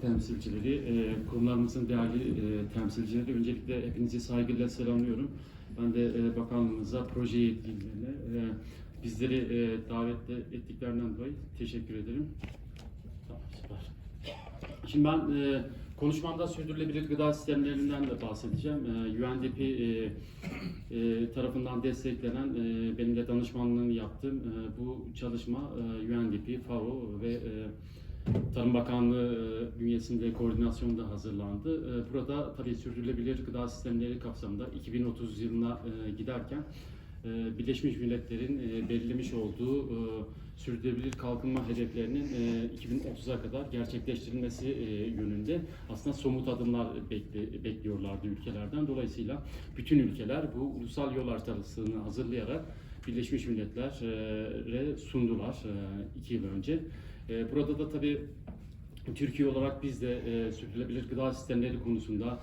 temsilcileri, e, kurumlarımızın değerli e, temsilcileri öncelikle hepinizi saygıyla selamlıyorum. Ben de e, bakanlığımıza, proje yetkililerine e, bizleri e, davet ettiklerinden dolayı teşekkür ederim. Tamam, süper. Şimdi ben e, konuşmamda sürdürülebilir gıda sistemlerinden de bahsedeceğim. E, UNDP e, e, tarafından desteklenen, e, benim de danışmanlığını yaptığım e, bu çalışma e, UNDP, FAO ve e, Tarım Bakanlığı e, bünyesinde koordinasyonda hazırlandı. E, Burada tabii sürdürülebilir gıda sistemleri kapsamında 2030 yılına e, giderken Birleşmiş Milletler'in belirlemiş olduğu sürdürülebilir kalkınma hedeflerinin e, 2030'a kadar gerçekleştirilmesi yönünde aslında somut adımlar bekli, bekliyorlardı ülkelerden. Dolayısıyla bütün ülkeler bu ulusal yol haritasını hazırlayarak Birleşmiş Milletler'e sundular e, iki yıl önce. E, Burada da tabii Türkiye olarak biz de e, sürdürülebilir gıda sistemleri konusunda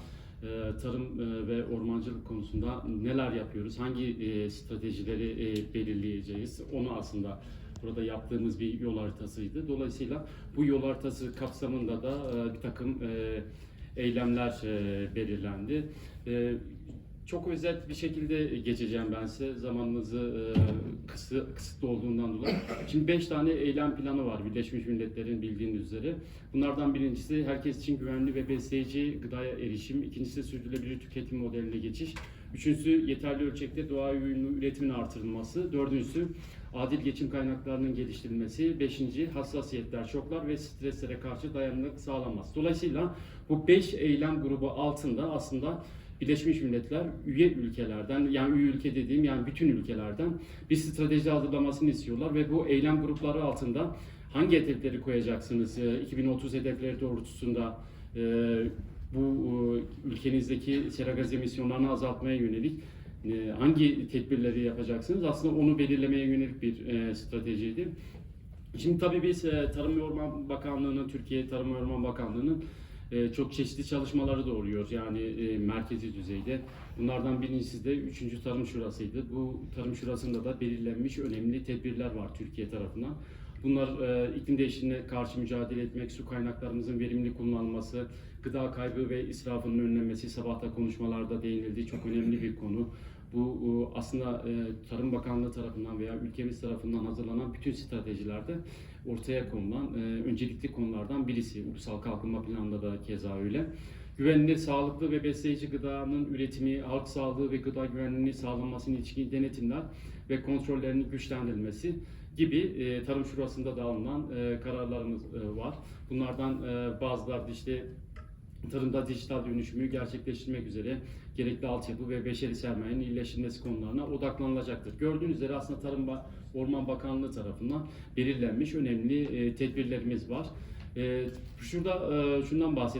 tarım ve ormancılık konusunda neler yapıyoruz, hangi stratejileri belirleyeceğiz onu aslında burada yaptığımız bir yol haritasıydı. Dolayısıyla bu yol haritası kapsamında da bir takım eylemler belirlendi. E, çok özet bir şekilde geçeceğim ben size zamanınızı e, kısı, kısıtlı olduğundan dolayı. Şimdi 5 tane eylem planı var Birleşmiş Milletler'in bildiğiniz üzere. Bunlardan birincisi herkes için güvenli ve besleyici gıdaya erişim. İkincisi sürdürülebilir tüketim modeline geçiş. Üçüncüsü yeterli ölçekte doğaya uyumlu üretimin artırılması. Dördüncüsü adil geçim kaynaklarının geliştirilmesi. Beşinci hassasiyetler, şoklar ve streslere karşı dayanıklılık sağlanması. Dolayısıyla bu beş eylem grubu altında aslında Birleşmiş Milletler üye ülkelerden yani üye ülke dediğim yani bütün ülkelerden bir strateji hazırlamasını istiyorlar ve bu eylem grupları altında hangi hedefleri koyacaksınız? Ee, 2030 hedefleri doğrultusunda e, bu e, ülkenizdeki sera gaz emisyonlarını azaltmaya yönelik e, hangi tedbirleri yapacaksınız? Aslında onu belirlemeye yönelik bir stratejiydi. Şimdi tabii biz Tarım ve Orman Bakanlığı'nın, Türkiye Tarım ve Orman Bakanlığı'nın çok çeşitli çalışmaları doğuruyor yani e, merkezi düzeyde. Bunlardan birincisi de 3. Tarım Şurası'ydı. Bu Tarım Şurası'nda da belirlenmiş önemli tedbirler var Türkiye tarafından. Bunlar e, iklim değişikliğine karşı mücadele etmek, su kaynaklarımızın verimli kullanılması, gıda kaybı ve israfının önlenmesi, sabahta konuşmalarda değinildiği çok önemli bir konu. Bu e, aslında e, Tarım Bakanlığı tarafından veya ülkemiz tarafından hazırlanan bütün stratejilerde ortaya konulan e, öncelikli konulardan birisi. Ulusal Kalkınma Planı'nda da keza öyle. Güvenilir, sağlıklı ve besleyici gıdanın üretimi, halk sağlığı ve gıda güvenliğini sağlanmasına ilişkin denetimler ve kontrollerinin güçlendirilmesi gibi e, tarım şurasında da alınan e, kararlarımız e, var. Bunlardan e, bazıları işte tarımda dijital dönüşümü gerçekleştirmek üzere gerekli altyapı ve beşeri sermayenin iyileştirilmesi konularına odaklanılacaktır. Gördüğünüz üzere aslında Tarım ve Orman Bakanlığı tarafından belirlenmiş önemli e, tedbirlerimiz var. E, şurada e, şundan bahsedeyim.